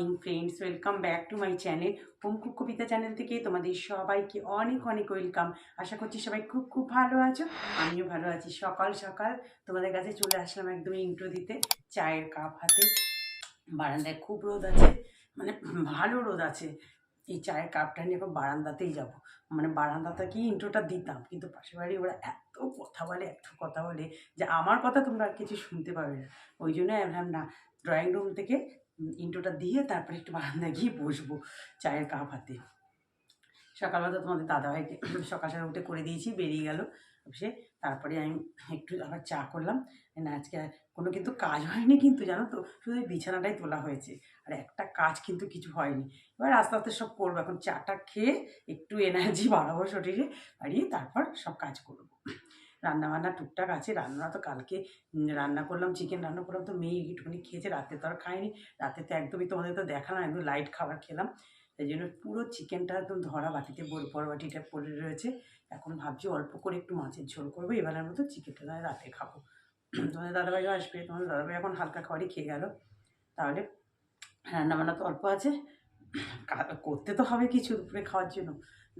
Morning friends welcome back to my channel home cook Kabita channel থেকে তোমাদের সবাইকে অনেক অনেক ওয়েলকাম আশা করছি সবাই খুব খুব ভালো আছো। আমিও ভালো আছি। সকাল সকাল তোমাদের কাছে চলে আসলাম একদম ইন্ট্রো দিতে, চায়ের কাপ হাতে। বারান্দায় খুব রোদ আছে মানে ভালো রোদ আছে। এই চায়ের কাপটা নিয়ে এখন বারান্দাতেই যাব। মানে বারান্দাতে কি ইন্ট্রোটা দিতাম, কিন্তু পাশের বাড়ি ওরা এত কথা বলে, এত কথা বলে যে আমার কথা তোমরা কিছু শুনতে পাবে না। ওই জন্য ভাবলাম, না ড্রয়িং রুম থেকে ইন্ট্রোটা দিয়ে তারপরে একটু বারান্দায় গিয়ে বসবো চায়ের কাপ হাতে। সকালবেলা তোমাদের দাদাভাইকে সকাল সকাল উঠে করে দিয়েছি, বেরিয়ে গেল সে তারপরে আমি একটু আবার চা করলাম। না, আজকে কোনো কিন্তু কাজ হয়নি কিন্তু জানো তো, শুধু বিছানাটাই তোলা হয়েছে। আর একটা কাজ কিন্তু কিছু হয়নি। এবার আস্তে আস্তে সব করব, এখন চাটা খেয়ে একটু এনার্জি বাড়াবো শরীরে, বাড়িয়ে তারপর সব কাজ করব। রান্না বান্না টুকটাক আছে রান্না তো কালকে রান্না করলাম চিকেন রান্না করলাম, তো মেয়ে একটুখানি খেয়েছে রাতে তো আর খায়নি রাতে তো একদমই তোমাদের তো দেখালাম, একদম লাইট খাবার খেলাম সেই জন্য পুরো চিকেনটা একদম ধরা বাটিতে, বড় বাটিটা পড়ে রয়েছে, এখন ভাবছি অল্প করে একটু মাছের ঝোল করব, এবারের মতো চিকেনটা নয় রাতে খাব। তোমাদের দাদাভাইও আসবে, তোমাদের দাদাভাই এখন হালকা খাবারই খেয়ে গেল, তাহলে রান্না বান্না তো অল্প আছে করতে তো হবে কিছু, দুপুরে খাওয়ার জন্য,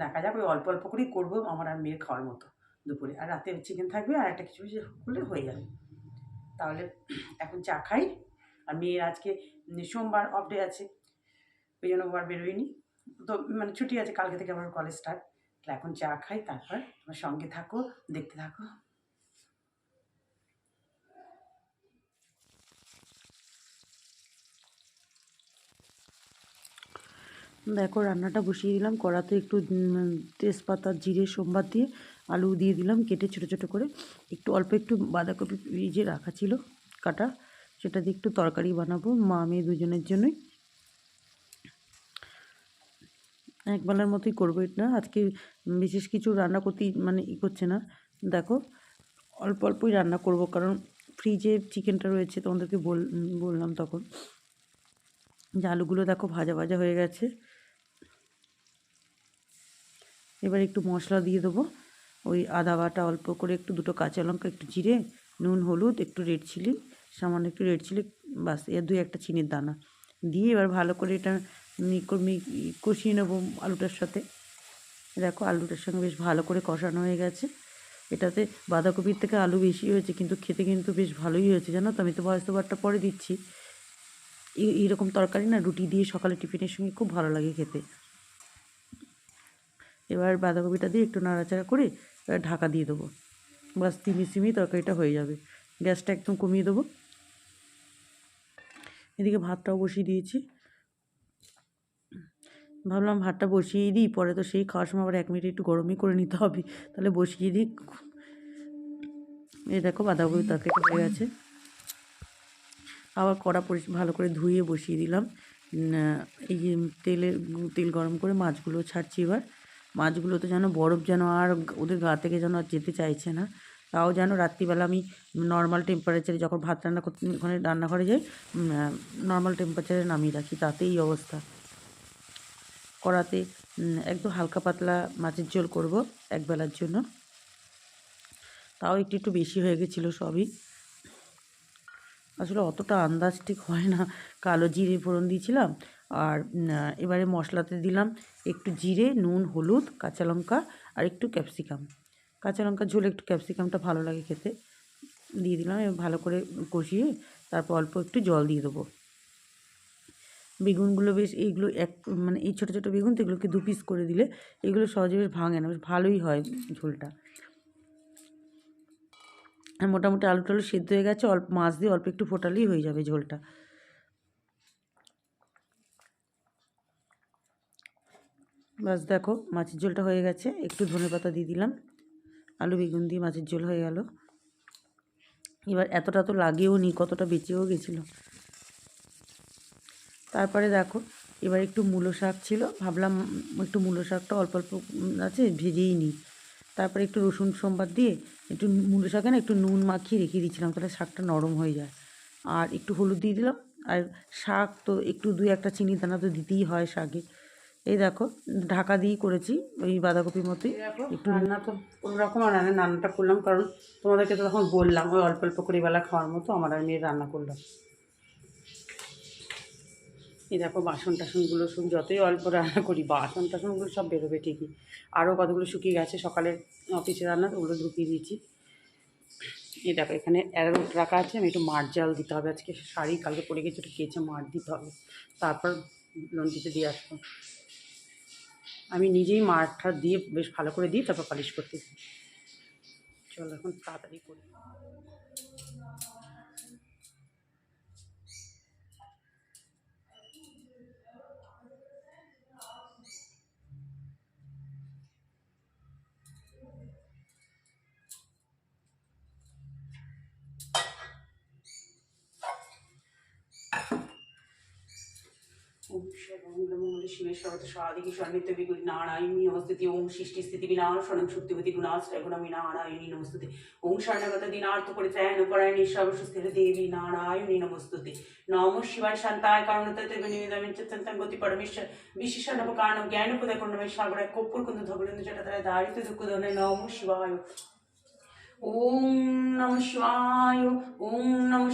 দেখা যাক, ওই অল্প অল্প করেই করব, আমার আর মেয়ের খাওয়ার মতো। দুপুরে। আর রাতে চিকেন থাকবে আর একটা কিছু করলে হয়ে যাবে। তাহলে এখন চা খাই। আর মেয়ের আজকে সোমবার অফ ডে আছে। ওই জন্য ও আর বেরোয়নি। তো মানে ছুটি আছে, কালকে থেকে আমার কলেজ স্টার্ট তাহলে এখন চা খাই, তারপর আমার সঙ্গে থাকো, দেখতে থাকো। দেখো, রান্নাটা বসিয়ে দিলাম। কড়াতে একটু তেজপাতা, জিরে, সোমবার দিয়ে আলু দিয়ে দিলাম, কেটে ছোটো ছোটো করে একটু অল্প একটু বাঁধাকপি ভিজে রাখা ছিল কাটা, সেটা দিয়ে একটু তরকারি বানাবো, মা মেয়ে দুজনের জন্যই। একবেলার মতোই করব এটা। আজকে বিশেষ কিছু রান্না করতে মানে ই করছে না। দেখো, অল্প অল্পই রান্না করব কারণ ফ্রিজে চিকেনটা রয়েছে, তোমাদেরকে বল, বললাম তখন। যে আলুগুলো দেখো ভাজা ভাজা হয়ে গেছে। এবার একটু মশলা দিয়ে দেবো। ওই আদা বাটা অল্প করে একটু দুটো কাঁচা লঙ্কা, একটু জিরে, নুন, হলুদ, একটু রেড চিলি সামান্য একটু রেড চিলি বাসের দুই একটা চিনির দানা দিয়ে এবার ভালো করে এটা কষিয়ে নেব আলুটার সাথে। দেখো আলুটার সঙ্গে বেশ ভালো করে কষানো হয়ে গেছে। এটাতে বাঁধাকপির থেকে আলু বেশি হয়েছে, কিন্তু খেতে কিন্তু বেশ ভালোই হয়েছে, জানো তো? আমি তো ভয়েস বারটা পরে দিচ্ছি। এই- এইরকম তরকারি না রুটি দিয়ে সকালে টিফিনের সঙ্গে খুব ভালো লাগে খেতে। এবার বাঁধাকপিটা দিয়ে একটু নাড়াচাড়া করে ঢাকা দিয়ে দেবো। বাস তিমি সিমি তরকারিটা হয়ে যাবে। গ্যাসটা একদম কমিয়ে দেবো। এদিকে ভাতটাও বসিয়ে দিয়েছি। ভাবলাম ভাতটা বসিয়ে দিই, পরে তো সেই খাওয়ার সময় আবার এক মিনিট একটু গরমই করে নিতে হবে। তাহলে বসিয়ে দিই। এই দেখো বাঁধাকপির তরকারিটা হয়ে গেছে। আবার কড়া পরি ভালো করে ধুয়ে বসিয়ে দিলাম। এই তেলে তেল গরম করে মাছগুলো ছাড়ছি এবার। মাছগুলো তো যেন বরফ যেন আর ওদের গা থেকে যেন আর যেতে চাইছে না। তাও যেন রাত্রিবেলা আমি নর্মাল টেম্পারেচারে যখন ভাত রান্না করতে, ওখানে রান্নাঘরে যাই নর্মাল টেম্পারেচারে নামিয়ে রাখি। তাতেই অবস্থা। কড়াতে একদম হালকা পাতলা মাছের ঝোল করব একবেলার জন্য। তাও একটু একটু বেশি হয়ে গেছিল সবই। আসলে অতটা আন্দাজ ঠিক হয় না। কালো জিরে ফোড়ন দিয়েছিলাম আর এবারে মশলাতে দিলাম একটু জিরে, নুন, হলুদ, কাঁচা লঙ্কা আর একটু ক্যাপসিকাম। কাঁচা লঙ্কা ঝোল একটু ক্যাপসিকামটা ভালো লাগে খেতে। দিয়ে দিলাম এবার ভালো করে কষিয়ে তারপর অল্প একটু জল দিয়ে দেবো। বেগুনগুলো বেশ এইগুলো এক মানে এই ছোটো ছোটো বেগুন তো এগুলোকে দু পিস করে দিলে এগুলো সহজে বেশ ভাঙে না, বেশ ভালোই হয় ঝোলটা। আর মোটামুটি আলু টালু সেদ্ধ হয়ে গেছে, অল্প মাছ দিয়ে অল্প একটু ফোটালেই হয়ে যাবে ঝোলটা। বাস দেখো, মাছের ঝোলটা হয়ে গেছে। একটু ধনে পাতা দিয়ে দিলাম। আলু বেগুন দিয়ে মাছের ঝোল হয়ে গেল। এবার এতটা তো লাগেও নি, কতটা বেঁচেও গেছিল। তারপরে দেখো, এবার একটু মূলো শাক ছিল। ভাবলাম একটু মূলো শাকটা অল্প অল্প আছে, ভেজেই নিই। তারপরে একটু রসুন সোমবার দিয়ে একটু মূলো শাকে না একটু নুন মাখিয়ে রেখে দিয়েছিলাম, তাহলে শাকটা নরম হয়ে যায়। আর একটু হলুদ দিয়ে দিলাম। আর শাক তো একটু দুই একটা চিনি দানা তো দিতেই হয় শাকে। এই দেখো, ঢাকা দিয়েই করেছি ওই বাঁধাকপির মতোই একটু রান্না তো কোনো রকম রান্না রান্নাটা করলাম, কারণ তোমাদেরকে তো তখন বললাম, ওই অল্প অল্প করে বেলা খাওয়ার মতো আমার আর মেয়ের রান্না করলাম এই দেখো, বাসন টাসনগুলো সব যতই অল্প রান্না করি, বাসন টাসনগুলো সব বেরোবে ঠিকই। আরও কতগুলো শুকিয়ে গেছে সকালে অফিসে রান্না ওগুলো ঢুকিয়ে দিয়েছি। এই দেখো, এখানে অ্যারোট রাখা আছে, আমি একটু মাঠ জাল দিতে হবে আজকে, শাড়ি কালকে পরে গেছে একটু কেচে মাঠ দিতে হবে। তারপর লন্ডিতে দিয়ে আসব। আমি নিজেই মাঠটা দিয়ে বেশ ভালো করে দিই তারপর পালিশ করতেছি চলো এখন তাড়াতাড়ি করি। সর্বমঙ্গলমঙ্গলে শিবে সর্বত সাধিকে সন্নিত্য বিগুলি নারায়ণী নমস্তুতি, ওম সৃষ্টি স্থিতি বিনাশনং শক্তিপতি গুণাশ্রয় গুণমি নারায়ণী নমস্তুতি। ওম শরণগত দিনার্থ পরিত্রায়ণ পরায়ণী সর্বসুস্থির দেবী নারায়ণী নমস্তুতি। নম শিবায় শান্তায় কারণতে নিবেদন চিত্তন্তং গতি পরমেশ্বর বিশেষণ কারণ জ্ঞান পুদে কর্ণমে সাগরায় কপুর কুন্দ ধবলেন্দ্র জটাতারায় দারিত দুঃখ ধনে নম শিবায়। ওম নম শিবায়, ওম নম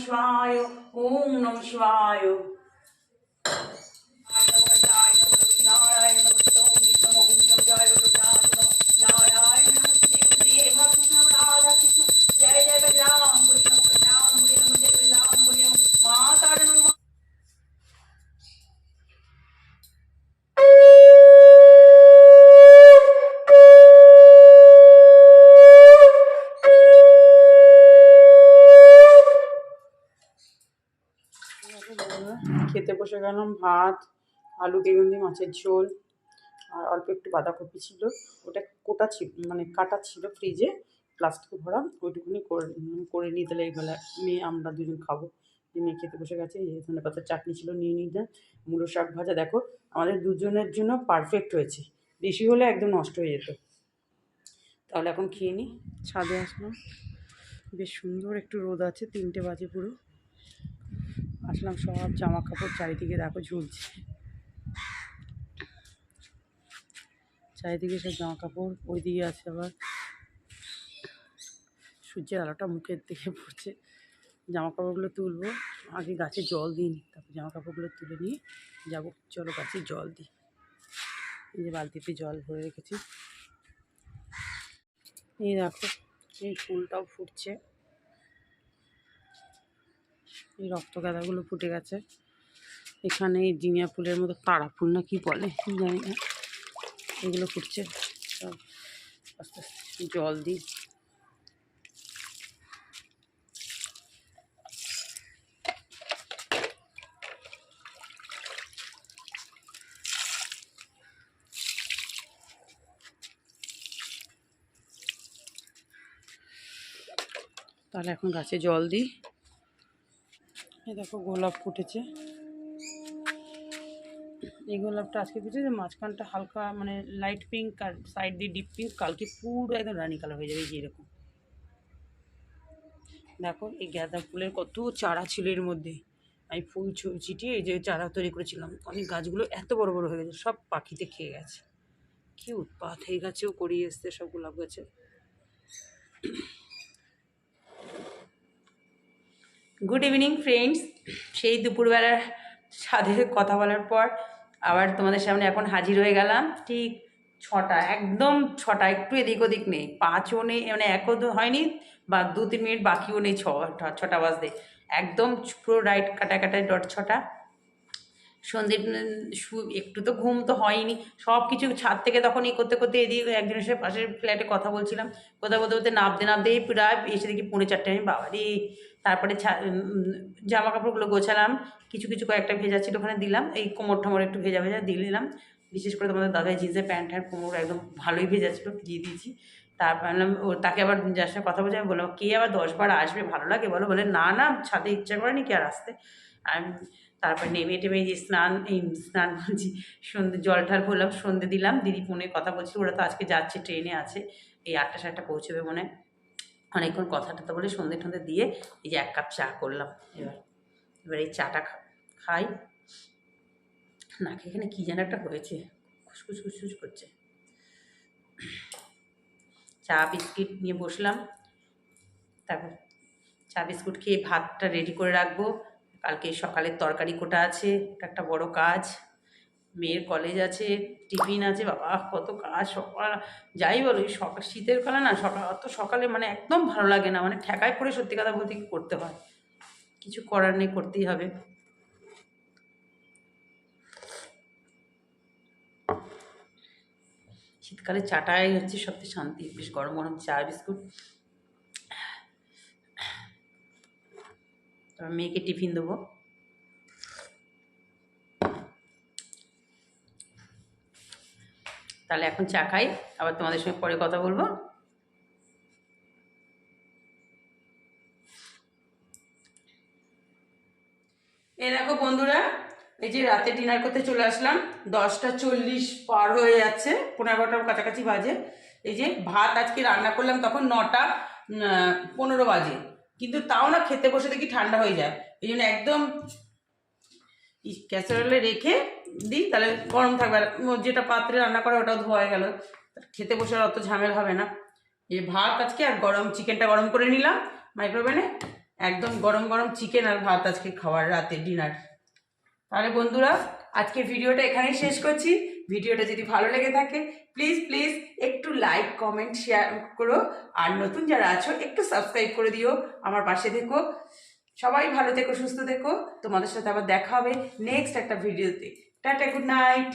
বসে গেলাম, ভাত, আলু, বেগুন মাছের ঝোল, আর অল্প একটু বাঁধাকপি ছিল। ওটা কোটা ছিল মানে কাটা ছিল ফ্রিজে, প্লাস্টিকে ভরা, ওইটুকুনি করে তাহলে এইবেলা মেয়ে আমরা দুজন খাব। মেয়ে খেতে বসে গেছে, এই ধনে পাতার চাটনি ছিল, নিয়ে নিতে মূলো শাক ভাজা, দেখো, আমাদের দুজনের জন্য পারফেক্ট হয়েছে। বেশি হলে একদম নষ্ট হয়ে যেত। তাহলে এখন খেয়ে নিই ছাদে আসলাম বেশ সুন্দর, একটু রোদ আছে, তিনটে বাজে পুরো। আসলাম সব জামা কাপড় চারিদিকে দেখো ঝুলছে। চারিদিকে সব জামা কাপড় ওইদিকে আছে আবার সূর্যের আলোটা মুখের দিকে পড়ছে। জামা কাপড়গুলো তুলবো, আগে গাছে জল দিইনি তারপর জামা কাপড়গুলো তুলে নিয়ে যাব। চলো গাছে জল দিই। এই যে বালতিতে জল ভরে রেখেছি। এই দেখো, এই ফুলটাও ফুটছে। এই রক্ত গাঁদাগুলো ফুটে গেছে। এখানে এই জিনিয়া ফুলের মতো তারা ফুল না কি বলে জানি না। এগুলো ফুটছে। আস্তে আস্তে জল দিই। তাহলে এখন গাছে জল দিই। দেখো গোলাপ ফুটেছে। এই গোলাপটা আজকে ফুটেছে মাঝখানটা হালকা মানে লাইট পিঙ্ক আর সাইড দিয়ে ডিপ পিঙ্ক কালকে পুরো একদম রানি কালার হয়ে যাবে এই যে এরকম। দেখো এই গাঁদা ফুলের কত চারা ছিল এর মধ্যে। আমি ফুল ছিটিয়ে এই যে চারা তৈরি করেছিলাম। অনেক গাছগুলো এত বড় বড় হয়ে গেছে, সব পাখিতে খেয়ে গেছে। কি উৎপাত এই গাছেও করিয়ে এসছে সব গোলাপ গাছে। গুড ইভিনিং ফ্রেন্ডস সেই দুপুরবেলার সাথে কথা বলার পর আবার তোমাদের সামনে এখন হাজির হয়ে গেলাম। ঠিক ছটা, একদম ছটা, একটু এদিক ওদিক নেই। পাঁচও নেই মানে একও হয়নি, বা দু, তিন মিনিট বাকিও নেই ছটা ছটা বাজতে। একদম পুরো রাইট কাটা কাটায় ডট ছটা। সন্ধে শু- একটু তো ঘুম তো হয়নি। সব কিছু ছাদ থেকে তখন ই করতে করতে এদিকে একজনের সাথে পাশের ফ্ল্যাটে কথা বলছিলাম। কথা বলতে বলতে নামতে নামতেই প্রায় এসে দেখি পৌনে চারটে আমি বাবা রে তারপরে জামা কাপড়গুলো গোছালাম, কিছু কিছু কয়েকটা ভেজা ছিল ওখানে দিলাম, এই কোমর ঠোমর একটু ভেজা ভেজা দিয়ে দিলাম বিশেষ করে তোমাদের দাদাই জিন্সের প্যান্ট আর কোমর একদম ভালোই ভেজা ছিল, দিয়ে দিয়েছি। তারপর ও তাকে আবার যার সঙ্গে কথা বলছি, আমি বললাম, কে আবার দশবার আসবে, ভালো লাগে? বলো, বলে, না না, ছাদে ইচ্ছা করেনি কি আর আসতে? আমি তারপর নেমে টেমে যে স্নান, এই স্নান বলছি, সন্ধে, জল ঢাল ভরলাম, সন্ধে দিলাম, দিদি ফোনে কথা বলছি ওরা তো আজকে যাচ্ছে, ট্রেনে আছে, এই আটটা সাতটা পৌঁছবে মনে হয়। অনেকক্ষণ কথা টথা বলে সন্ধে টন্ধে দিয়ে এই যে এক কাপ চা করলাম এবার। এবার এই চাটা খাই। নাকে এখানে কী যেন একটা হয়েছে। খুসখুস খুসখুস করছে। চা, বিস্কিট নিয়ে বসলাম। তারপর চা, বিস্কুট খেয়ে ভাতটা রেডি করে রাখব। কালকে সকালের তরকারি কোটা আছে একটা বড় কাজ। মেয়ের কলেজ আছে টিফিন আছে, বাবা কত কাজ সকাল যাই বলো এই সকাল, শীতের কালে না, সকাল, অত সকালে মানে একদম ভালো লাগে না মানে ঠেকায় পড়ে সত্যি কথা বলতে করতে হয়? কিছু করার নেই, করতেই হবে। শীতকালে চাটাই হচ্ছে সবচেয়ে শান্তি, বেশ গরম গরম চা, বিস্কুট। মেয়েকে টিফিন দেবো। তাহলে এখন চা খাই, আবার তোমাদের সঙ্গে পরে কথা বলব। এই দেখো বন্ধুরা, এই যে রাতে ডিনার করতে চলে আসলাম, দশটা চল্লিশ পার হয়ে যাচ্ছে, পনেরো এগারোটার কাছাকাছি বাজে। এই যে ভাত আজকে রান্না করলাম তখন নটা পনেরো বাজে। কিন্তু তাও না খেতে বসে দেখি ঠান্ডা হয়ে যায়। এই জন্য একদম ক্যাসারোলে রেখে দিই, তাহলে গরম থাকবে। আর যেটা পাত্রে রান্না করে ওটাও ধোয়া হয়ে গেল। খেতে বসে আর অত ঝামেলা হবে না। এই ভাত আজকে আর গরম চিকেনটা গরম করে নিলাম। মাইক্রোওভেনে একদম গরম গরম চিকেন আর ভাত আজকে খাওয়ার, রাতে ডিনার তাহলে বন্ধুরা আজকে ভিডিওটা এখানেই শেষ করছি। ভিডিওটা যদি ভালো লেগে থাকে প্লিজ প্লিজ একটু লাইক কমেন্ট শেয়ার করো। আর নতুন যারা আছো, একটু সাবস্ক্রাইব করে দিও। আমার পাশে থেকো। সবাই ভালো থেকো, সুস্থ থেকো। তোমাদের সাথে আবার দেখা হবে নেক্সট একটা ভিডিওতে টাটা গুড নাইট